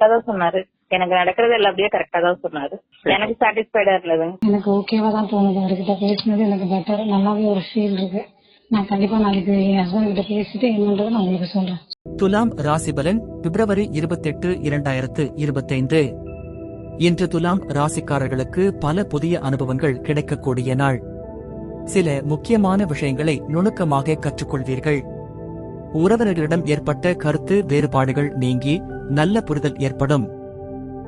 கரெக்டா தான் சொன்னாரு. எனக்கு நடக்கிறது எல்லாம் அப்படியே கரெக்டா தான் சொன்னாரு. எனக்கு சாட்டிஸ்ஃபைடா இருந்ததுங்க எனக்கு ஓகேவா தான் தோணுது. அவர்கிட்ட பேசினது எனக்கு பெட்டர் நல்லாவே ஒரு ஃபீல் இருக்கு. நான் கண்டிப்பா நாளைக்கு என் ஹஸ்பண்ட் கிட்ட பேசிட்டு என்னன்றதை நான் உங்களுக்கு சொல்றேன். துலாம் ராசிபலன் பிப்ரவரி இருபத்தெட்டு இரண்டாயிரத்து இருபத்தைந்து. இன்று துலாம் ராசிக்காரர்களுக்கு பல புதிய அனுபவங்கள் கிடைக்கக்கூடிய நாள். சில முக்கியமான விஷயங்களை நுணுக்கமாக கற்றுக்கொள்வீர்கள். உறவினர்களிடம் ஏற்பட்ட கருத்து வேறுபாடுகள் நீங்கி நல்ல புரிதல் ஏற்படும்.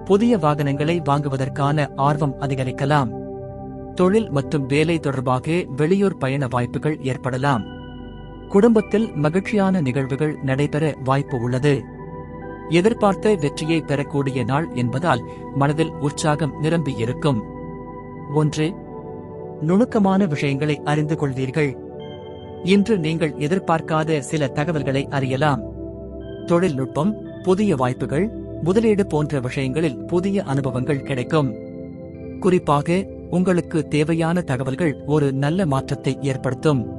புதிய வாகனங்களை வாங்குவதற்கான ஆர்வம் அதிகரிக்கலாம். தொழில் மற்றும் வேலை தொடர்பாக வெளியூர் பயண வாய்ப்புகள் ஏற்படலாம். குடும்பத்தில் மகிழ்ச்சியான நிகழ்வுகள் நடைபெற வாய்ப்பு உள்ளது. எதிர்பார்த்த வெற்றியை பெறக்கூடிய நாள் என்பதால் மனதில் உற்சாகம் நிரம்பி இருக்கும். ஒன்று நுணுக்கமான விஷயங்களை அறிந்து கொள்வீர்கள். இன்று நீங்கள் எதிர்பார்க்காத சில தகவல்களை அறியலாம். தொழில்நுட்பம் புதிய வாய்ப்புகள் முதலீடு போன்ற விஷயங்களில் புதிய அனுபவங்கள் கிடைக்கும். குறிப்பாக உங்களுக்கு தேவையான தகவல்கள் ஒரு நல்ல மாற்றத்தை ஏற்படுத்தும்.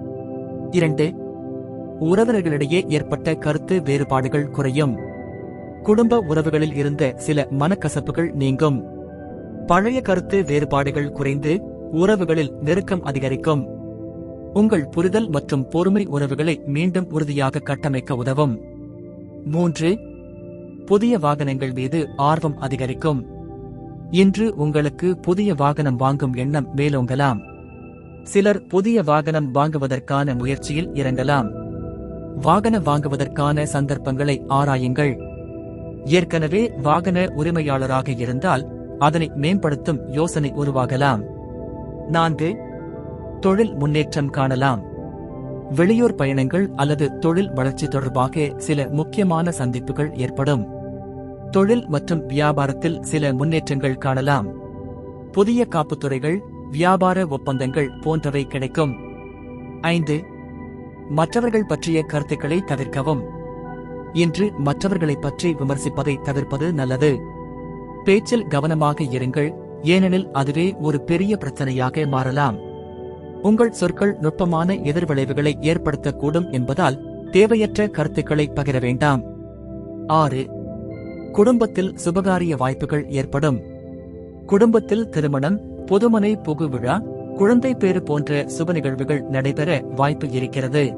இரண்டு உறவினர்களிடையே ஏற்பட்ட கருத்து வேறுபாடுகள் குறையும். குடும்ப உறவுகளில் இருந்த சில மனக்கசப்புகள் நீங்கும். பழைய கருத்து வேறுபாடுகள் குறைந்து உறவுகளில் நெருக்கம் அதிகரிக்கும். உங்கள் புரிதல் மற்றும் பொறுமை உறவுகளை மீண்டும் உறுதியாக கட்டமைக்க உதவும். மூன்று புதிய வாகனங்கள் மீது ஆர்வம் அதிகரிக்கும். இன்று உங்களுக்கு புதிய வாகனம் வாங்கும் எண்ணம் மேலோங்கலாம். சிலர் புதிய வாகனம் வாங்குவதற்கான முயற்சியில் இறங்கலாம். வாகனம் வாங்குவதற்கான சந்தர்ப்பங்களை ஆராயுங்கள். ஏற்கனவே வாகன உரிமையாளராக இருந்தால் அதனை மேம்படுத்தும் யோசனை உருவாகலாம். நான்கு தொழில் முன்னேற்றம் காணலாம். வெளியூர் பயணங்கள் அல்லது தொழில் வளர்ச்சி தொடர்பாக சில முக்கியமான சந்திப்புகள் ஏற்படும். தொழில் மற்றும் வியாபாரத்தில் சில முன்னேற்றங்கள் காணலாம். புதிய காப்புத்துறைகள் வியாபார ஒப்பந்தங்கள் போன்றவை கிடைக்கும். ஐந்து மற்றவர்கள் பற்றிய கருத்துக்களை தவிர்க்கவும். இன்று மற்றவர்களைப் பற்றி விமர்சிப்பதை தவிர்ப்பது நல்லது. பேச்சில் கவனமாக இருங்கள் ஏனெனில் அதுவே ஒரு பெரிய பிரச்சனையாக மாறலாம். உங்கள் சொற்கள் நுட்பமான எதிர்விளைவுகளை ஏற்படுத்தக்கூடும் என்பதால் தேவையற்ற கருத்துக்களை பகிர வேண்டாம். ஆறு. குடும்பத்தில் சுபகாரிய வாய்ப்புகள் ஏற்படும். குடும்பத்தில் திருமணம் பொதுமனை புகு விழா குழந்தை பேறு போன்ற சுப நிகழ்வுகள் நடைபெற வாய்ப்பு இருக்கிறது.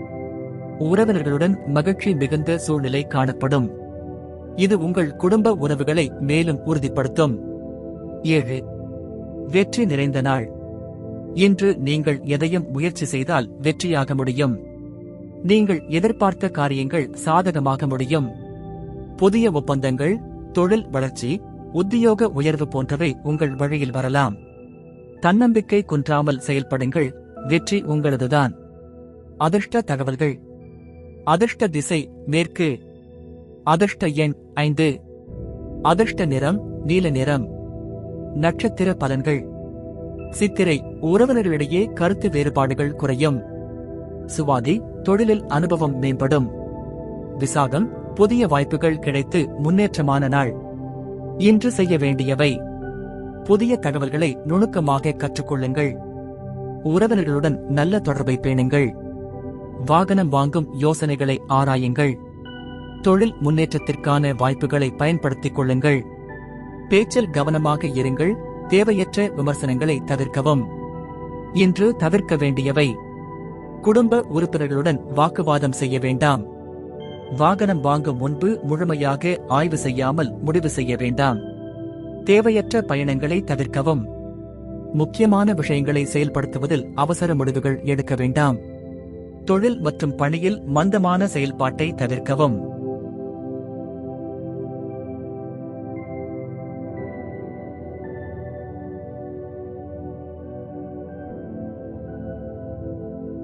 உறவினர்களுடன் மகிழ்ச்சி மிகுந்த சூழ்நிலை காணப்படும். இது உங்கள் குடும்ப உறவுகளை மேலும் உறுதிப்படுத்தும். ஏழு. வெற்றி நிறைந்த நாள். இன்று நீங்கள் எதையும் முயற்சி செய்தால் வெற்றியாக முடியும். நீங்கள் எதிர்பார்த்த காரியங்கள் சாதகமாக முடியும். புதிய ஒப்பந்தங்கள் தொழில் வளர்ச்சி உத்தியோக உயர்வு போன்றவை உங்கள் வழியில் வரலாம். தன்னம்பிக்கை குன்றாமல் செயல்படுங்கள் வெற்றி உங்களதுதான். அதிர்ஷ்ட தகவல்கள். அதிர்ஷ்ட திசை மேற்கு. அதிர்ஷ்ட எண் ஐந்து. அதிர்ஷ்ட நிறம் நீல நிறம். நட்சத்திர பலன்கள். சித்திரை உறவினர்களிடையே கருத்து வேறுபாடுகள் குறையும். சுவாதி தொழிலில் அனுபவம் மேம்படும். விசாகம் புதிய வாய்ப்புகள் கிடைத்து முன்னேற்றமான நாள். இன்று செய்ய வேண்டியவை. புதிய தகவல்களை நுணுக்கமாக கற்றுக்கொள்ளுங்கள். உறவினர்களுடன் நல்ல தொடர்பை பேணுங்கள். வாகனம் வாங்கும் யோசனைகளை ஆராயுங்கள். தொழில் முன்னேற்றத்திற்கான வாய்ப்புகளை பயன்படுத்திக் கொள்ளுங்கள். பேச்சில் கவனமாக இருங்கள். தேவையற்ற விமர்சனங்களை தவிர்க்கவும். இன்று தவிர்க்க வேண்டியவை. குடும்ப உறுப்பினர்களுடன் வாக்குவாதம் செய்ய வேண்டாம். வாகனம் வாங்கும் முன்பு முழுமையாக ஆய்வு செய்யாமல் முடிவு செய்ய வேண்டாம். தேவையற்ற பயணங்களை தவிர்க்கவும். முக்கியமான விஷயங்களை செயல்படுத்துவதில் அவசர முடிவுகள் எடுக்க வேண்டாம். தொழில் மற்றும் பணியில் மந்தமான செயல்பாட்டை தவிர்க்கவும்.